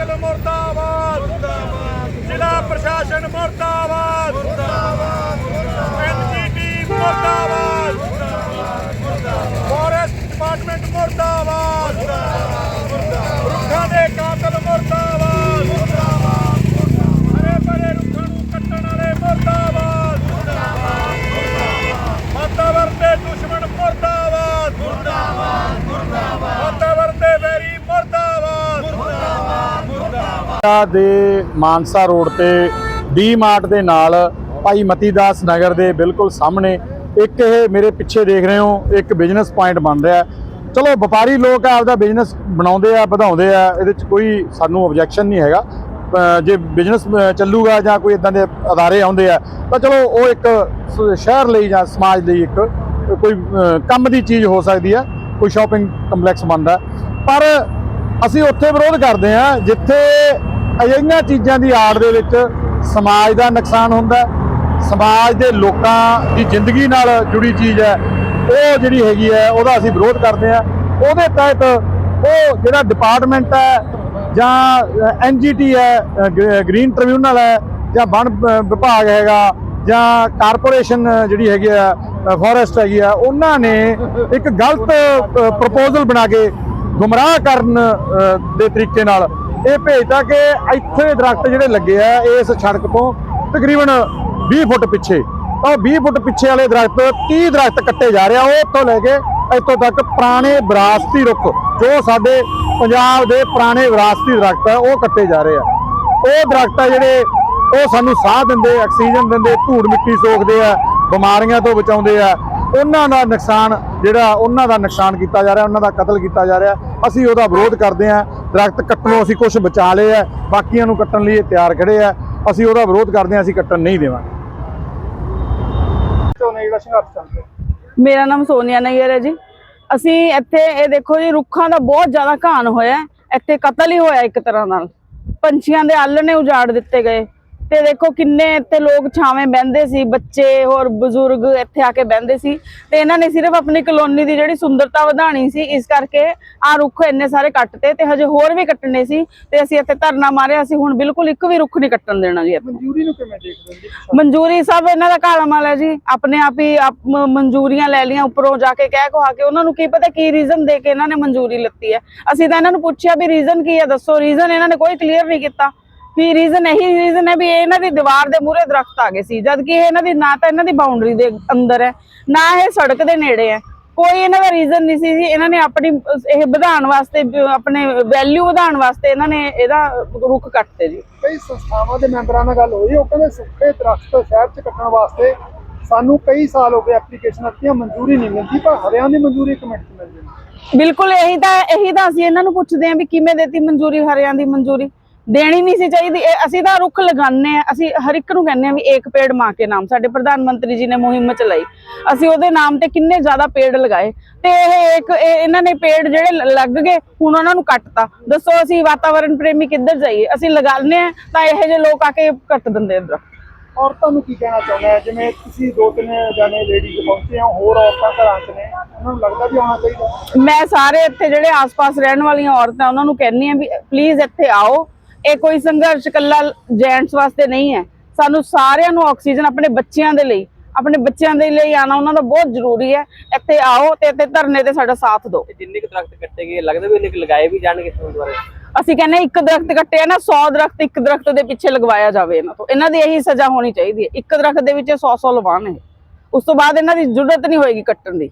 ਕਤਲ ਮੁਰਦਾਬਾਦ ਮੁਰਦਾਬਾਦ। ਜ਼ਿਲ੍ਹਾ ਪ੍ਰਸ਼ਾਸਨ ਮੁਰਦਾਬਾਦ। ਮੁਰਦਾਬਾਦ ਮੁਰਦਾਬਾਦ। ਐਨਜੀਟੀ ਮੁਰਦਾਬਾਦ। ਦੇ ਮਾਨਸਾ ਰੋਡ ਤੇ ਡੀ ਮਾਰਟ ਦੇ ਨਾਲ ਭਾਈ ਮਤੀਦਾਸ ਨਗਰ ਦੇ ਬਿਲਕੁਲ ਸਾਹਮਣੇ ਇੱਕ ਇਹ ਮੇਰੇ ਪਿੱਛੇ ਦੇਖ ਰਹੇ ਹੋ, ਇੱਕ ਬਿਜ਼ਨਸ ਪੁਆਇੰਟ ਬਣ ਰਿਹਾ ਚਲੋ, ਵਪਾਰੀ ਲੋਕ ਆਪਦਾ ਬਿਜ਼ਨਸ ਬਣਾਉਂਦੇ ਆ, ਵਧਾਉਂਦੇ ਆ, ਇਹਦੇ ਚ ਕੋਈ ਸਾਨੂੰ ਆਬਜੈਕਸ਼ਨ ਨਹੀਂ ਹੈਗਾ। ਜੇ ਬਿਜ਼ਨਸ ਚੱਲੂਗਾ ਜਾਂ ਕੋਈ ਇਦਾਂ ਦੇ ਅਦਾਰੇ ਆਉਂਦੇ ਆ, ਤਾਂ ਚਲੋ ਉਹ ਇੱਕ ਸ਼ਹਿਰ ਲਈ ਜਾਂ ਸਮਾਜ ਲਈ ਇੱਕ, ਕੋਈ ਕੰਮ ਦੀ ਚੀਜ਼ ਹੋ ਸਕਦੀ ਆ, ਕੋਈ ਸ਼ਾਪਿੰਗ ਕੰਪਲੈਕਸ ਬਣਦਾ। ਪਰ ਅਸੀਂ ਉੱਥੇ ਵਿਰੋਧ ਕਰਦੇ ਆ, ਜਿੱਥੇ ਅਜਿਹੀਆਂ ਚੀਜ਼ਾਂ ਦੀ ਆੜ ਦੇ ਵਿੱਚ ਸਮਾਜ ਦਾ ਨੁਕਸਾਨ ਹੁੰਦਾ ਸਮਾਜ ਦੇ ਲੋਕਾਂ ਦੀ ਜ਼ਿੰਦਗੀ ਨਾਲ ਜੁੜੀ ਚੀਜ਼ ਹੈ। ਉਹ ਜਿਹੜੀ ਹੈਗੀ ਹੈ ਉਹਦਾ ਅਸੀਂ ਵਿਰੋਧ ਕਰਦੇ ਆ ਉਹਦੇ ਤਹਿਤ ਉਹ ਜਿਹੜਾ ਡਿਪਾਰਟਮੈਂਟ ਹੈ ਜਾਂ ਐਨਜੀਟੀ ਹੈ ਅ, ਗ੍ਰੀ- ਗ੍ਰੀਨ ਟ੍ਰਿਬਿਊਨਲ ਹੈ ਜਾਂ ਵਣ ਵਿਭਾਗ ਹੈਗਾ ਜਾਂ ਕਾਰਪੋਰੇਸ਼ਨ ਜਿਹੜੀ ਹੈਗੀ ਆ ਫੋਰੈਸਟ ਹੈਗੀ ਆ ਉਹਨਾਂ ਨੇ ਇੱਕ ਗਲਤ ਪ੍ਰਪੋਜ਼ਲ ਬਣਾ ਕੇ ਗੁੰਮਰਾਹ ਕਰਨ ਦੇ ਤਰੀਕੇ ਨਾਲ ਇਹ ਭੇਜਤਾ ਕਿ ਇੱਥੇ ਦਰਖਤ ਜਿਹੜੇ ਲੱਗੇ ਆ ਇਸ ਸੜਕ ਤੋਂ ਤਕਰੀਬਨ 20 ਫੁੱਟ ਪਿੱਛੇ। ਤਾਂ ਉਹ 20 ਫੁੱਟ ਪਿੱਛੇ ਵਾਲੇ ਦਰਖਤ 30 ਦਰਖਤ ਕੱਟੇ ਜਾ ਰਹੇ ਆ। ਉਹ ਇੱਥੋਂ ਲੈ ਕੇ ਇੱਥੋਂ ਤੱਕ ਪੁਰਾਣੇ ਵਿਰਾਸਤੀ ਰੁੱਖ, ਜੋ ਸਾਡੇ ਪੰਜਾਬ ਦੇ ਪੁਰਾਣੇ ਵਿਰਾਸਤੀ ਦਰਖਤ ਆ, ਉਹ ਕੱਟੇ ਜਾ ਰਹੇ ਆ। ਉਹ ਦਰਖਤ ਆ ਜਿਹੜੇ, ਉਹ ਸਾਨੂੰ ਸਾਹ ਦਿੰਦੇ, ਆਕਸੀਜਨ ਦਿੰਦੇ, ਧੂੜ ਮਿੱਟੀ ਸੋਖਦੇ ਆ, ਬਿਮਾਰੀਆਂ ਤੋਂ ਬਚਾਉਂਦੇ ਆ। ਉਹਨਾਂ ਦਾ ਨੁਕਸਾਨ ਜਿਹੜਾ ਉਹਨਾਂ ਦਾ ਨੁਕਸਾਨ ਕੀਤਾ ਜਾ ਰਿਹਾ ਉਹਨਾਂ ਦਾ ਕਤਲ ਕੀਤਾ ਜਾ ਰਿਹਾ। ਅਸੀਂ ਉਹਦਾ ਵਿਰੋਧ ਕਰਦੇ ਆ ਦਰਖਤ ਕੱਟਣੋਂ ਅਸੀਂ ਕੁਝ ਬਚਾ ਲਏ ਆ ਬਾਕੀਆਂ ਨੂੰ ਕੱਟਣ ਲਈ ਤਿਆਰ ਖੜੇ ਆ ਅਸੀਂ ਉਹਦਾ ਵਿਰੋਧ ਕਰਦੇ ਆ ਅਸੀਂ ਕੱਟਣ ਨਹੀਂ ਦੇਵਾਂਗੇ। ਮੇਰਾ ਨਾਮ ਸੋਨੀਆ ਨਈਅਰ ਹੈ ਜੀ। ਅਸੀਂ ਇੱਥੇ ਇਹ ਦੇਖੋ ਜੀ ਰੁੱਖਾਂ ਦਾ ਬਹੁਤ ਜ਼ਿਆਦਾ ਘਾਣ ਹੋਇਆ ਹੈ। ਇੱਥੇ ਕਤਲ ਹੀ ਹੋਇਆ ਇੱਕ ਤਰ੍ਹਾਂ ਨਾਲ। ਪੰਛੀਆਂ ਦੇ ਆਲਣੇ ਉਜਾੜ ਦਿੱਤੇ ਗਏ। ਤੇ ਦੇਖੋ ਕਿੰਨੇ ਇੱਥੇ ਲੋਕ ਛਾਵੇਂ ਬਹਿੰਦੇ ਸੀ ਬੱਚੇ ਹੋਰ ਬਜ਼ੁਰਗ ਇੱਥੇ ਆ ਕੇ ਬਹਿੰਦੇ ਸੀ ਤੇ ਇਹਨਾਂ ਨੇ ਸਿਰਫ ਆਪਣੀ ਕਲੋਨੀ ਦੀ ਜਿਹੜੀ ਸੁੰਦਰਤਾ ਵਧਾਣੀ ਸੀ ਇਸ ਕਰਕੇ ਆ ਰੁੱਖ ਇੰਨੇ ਸਾਰੇ ਕੱਟਤੇ ਤੇ ਹਜੇ ਹੋਰ ਵੀ ਕੱਟਣੇ ਸੀ ਤੇ ਅਸੀਂ ਇੱਥੇ ਧਰਨਾ ਮਾਰਿਆ ਅਸੀਂ ਹੁਣ ਬਿਲਕੁਲ ਇੱਕ ਵੀ ਰੁੱਖ ਨਹੀਂ ਕੱਟਣ ਦੇਣਾ ਜੀ ਇੱਥੇ। ਮਨਜ਼ੂਰੀ ਨੂੰ ਕਿਵੇਂ ਦੇਖਦੇ ਹੋ ਜੀ? ਮਨਜ਼ੂਰੀ ਸਭ ਇਹਨਾਂ ਦਾ ਕਾਲਾ ਮਾਲ ਹੈ ਜੀ ਆਪਣੇ ਆਪ ਹੀ ਮਨਜ਼ੂਰੀਆਂ ਲੈ ਲੀਆਂ ਉੱਪਰੋਂ ਜਾ ਕੇ ਕਹਿ ਕਹਾ ਕੇ ਉਹਨਾਂ ਨੂੰ ਕੀ ਪਤਾ ਕੀ ਰੀਜ਼ਨ ਦੇ ਕੇ ਇਹਨਾਂ ਨੇ ਮਨਜ਼ੂਰੀ ਲੱਤੀ ਹੈ। ਅਸੀਂ ਤਾਂ ਇਹਨਾਂ ਨੂੰ ਪੁੱਛਿਆ ਵੀ ਰੀਜ਼ਨ ਕੀ ਹੈ ਦੱਸੋ ਰੀਜ਼ਨ ਇਹਨਾਂ ਨੇ ਕੋਈ ਕਲੀਅਰ ਨਹੀਂ ਕੀਤਾ। ਵੀ ਰੀਜ਼ਨ ਇਹੀ ਰੀਜ਼ਨ ਹੈ ਵੀ ਇਹ ਇਹਨਾਂ ਦੀ ਦੀਵਾਰ ਦੇ ਮੂਹਰੇ ਦਰਖਤ ਆ ਗਏ ਸੀ। ਜਦ ਕਿ ਇਹ ਇਹਨਾਂ ਦੀ ਨਾ ਤਾਂ ਇਹਨਾਂ ਦੀ ਬਾਉਂਡਰੀ ਦੇ ਅੰਦਰ ਹੈ ਨਾ ਇਹ ਸੜਕ ਦੇ ਨੇੜੇ ਹੈ। ਕੋਈ ਇਹਨਾਂ ਦਾ ਰੀਜ਼ਨ ਨਹੀਂ ਸੀ ਜੀ। ਇਹਨਾਂ ਨੇ ਆਪਣੀ ਇਹ ਵਧਾਉਣ ਵਾਸਤੇ ਆਪਣੇ ਵੈਲਿਊ ਵਧਾਉਣ ਵਾਸਤੇ ਇਹਨਾਂ ਨੇ ਇਹਦਾ ਰੁੱਖ ਕੱਟਤੇ ਜੀ। ਕਈ ਸੰਸਥਾਵਾਂ ਦੇ ਮੈਂਬਰਾਂ ਨਾਲ ਗੱਲ ਹੋਈ ਉਹ ਕਹਿੰਦੇ ਸੁੱਕੇ ਦਰਖਤ ਸ਼ਹਿਰ 'ਚ ਕੱਟਣ ਵਾਸਤੇ ਸਾਨੂੰ ਕਈ ਸਾਲ ਹੋ ਗਏ ਐਪਲੀਕੇਸ਼ਨ ਦਿੱਤੀਆਂ ਮਨਜ਼ੂਰੀ ਨਹੀਂ ਮਿਲਦੀ ਪਰ ਹਰਿਆਂ ਦੀ ਮਨਜ਼ੂਰੀ ਇੱਕ ਮਿੰਟ 'ਚ ਮਿਲ ਜਾਂਦੀ। ਬਿਲਕੁਲ ਇਹੀ ਤਾਂ ਇਹੀ ਤਾਂ ਅਸੀਂ ਇਹਨਾਂ ਨੂੰ ਪੁੱਛਦੇ ਆਂ ਵੀ ਕਿਵੇਂ ਦੇਤੀ ਮਨਜ਼ੂਰੀ ਹਰਿਆਂ ਦੀ ਮਨਜ਼ੂਰੀ। ਦੇਣੀ ਨਹੀਂ ਸੀ ਚਾਹੀਦੀ। ਅਸੀਂ ਤਾਂ ਰੁੱਖ ਲਗਾਉਂਦੇ ਆ ਅਸੀਂ ਹਰ ਇੱਕ ਨੂੰ ਕਹਿੰਦੇ ਆ ਵੀ ਇੱਕ ਪੇੜ ਮਾਂ ਕੇ ਨਾਮ। ਸਾਡੇ ਪ੍ਰਧਾਨ ਮੰਤਰੀ ਜੀ ਨੇ ਮੁਹਿੰਮ ਚਲਾਈ। ਅਸੀਂ ਉਹਦੇ ਨਾਮ ਤੇ ਕਿੰਨੇ ਜ਼ਿਆਦਾ ਪੇੜ ਲਗਾਏ। ਤੇ ਇਹ ਇੱਕ ਇਹ- ਇਹਨਾਂ ਨੇ ਪੇੜ ਜਿਹੜੇ ਲੱਗ ਗਏ ਹੁਣ ਉਹਨਾਂ ਨੂੰ ਕੱਟਤਾ। ਦੱਸੋ ਅਸੀਂ ਵਾਤਾਵਰਣ ਪ੍ਰੇਮੀ ਕਿੱਧਰ ਜਾਈਏ? ਅਸੀਂ ਲਗਾਉਂਦੇ ਆ ਤਾਂ ਇਹੋ ਜਿਹੇ ਲੋਕ ਆ ਕੇ ਕੱਟ ਦਿੰਦੇ ਆ ਦਰਖਤ ਔਰਤਾਂ ਨੂੰ ਕੀ ਕਹਿਣਾ ਚਾਹੁੰਦਾ ਜਿਵੇਂ ਤੁਸੀਂ ਦੋ ਤਿੰਨ ਜਾਣੇ ਲੇਡੀਜ਼ ਪਹੁੰਚੇ ਹੋ ਹੋਰ ਔਰਤਾਂ ਘਰਾਂ 'ਚ ਨੇ ਉਹਨਾਂ ਨੂੰ ਲੱਗਦਾ ਵੀ ਆਉਣਾ ਚਾਹੀਦਾ? ਮੈਂ ਸਾਰੇ ਇੱਥੇ ਜਿਹੜੇ ਆਸ-ਪਾਸ ਰਹਿਣ ਵਾਲੀਆਂ ਔਰਤਾਂ ਉਹਨਾਂ ਨੂੰ ਕਹਿੰਨੀ ਆ ਵੀ ਪਲੀਜ਼ ਇੱਥੇ ਆਓ। ਇਹ ਕੋਈ ਸੰਘਰਸ਼ ਕੱਲਾ ਜੈਂਟਸ ਵਾਸਤੇ ਨਹੀਂ ਹੈ। ਸਾਨੂੰ ਸਾਰਿਆਂ ਨੂੰ ਆਕਸੀਜਨ ਆਪਣੇ ਬੱਚਿਆਂ ਦੇ ਲਈ ਆਪਣੇ ਬੱਚਿਆਂ ਦੇ ਲਈ ਆਣਾ ਉਹਨਾਂ ਦਾ ਬਹੁਤ ਜ਼ਰੂਰੀ ਹੈ। ਇੱਥੇ ਆਓ ਤੇ ਇੱਥੇ ਧਰਨੇ ਤੇ ਸਾਡਾ ਸਾਥ ਦਿਓ। ਜਿੰਨੇ ਕੁ ਦਰਖਤ ਕੱਟੇ ਗਏ ਲੱਗਦਾ ਵੀ ਇਹਨੇ ਲਗਾਏ ਵੀ ਜਾਣਗੇ ਇਸ ਦੁਆਰੇ? ਅਸੀਂ ਕਹਿੰਦੇ ਇੱਕ ਦਰਖਤ ਕੱਟਿਆ ਨਾ 100 ਦਰਖਤ ਇੱਕ ਦਰਖਤ ਦੇ ਪਿੱਛੇ ਲਗਵਾਇਆ ਜਾਵੇ ਇਹਨਾਂ ਤੋਂ। ਇਹਨਾਂ ਦੀ ਇਹੀ ਸਜ਼ਾ ਹੋਣੀ ਚਾਹੀਦੀ ਹੈ। ਇੱਕ ਦਰਖਤ ਦੇ ਵਿੱਚ 100 100 ਲਵਾਉਣ ਇਹ। ਉਸ ਤੋਂ ਬਾਅਦ ਇਹਨਾਂ ਦੀ ਜ਼ਰੂਰਤ ਨਹੀਂ ਹੋਏਗੀ ਕੱਟਣ ਦੀ।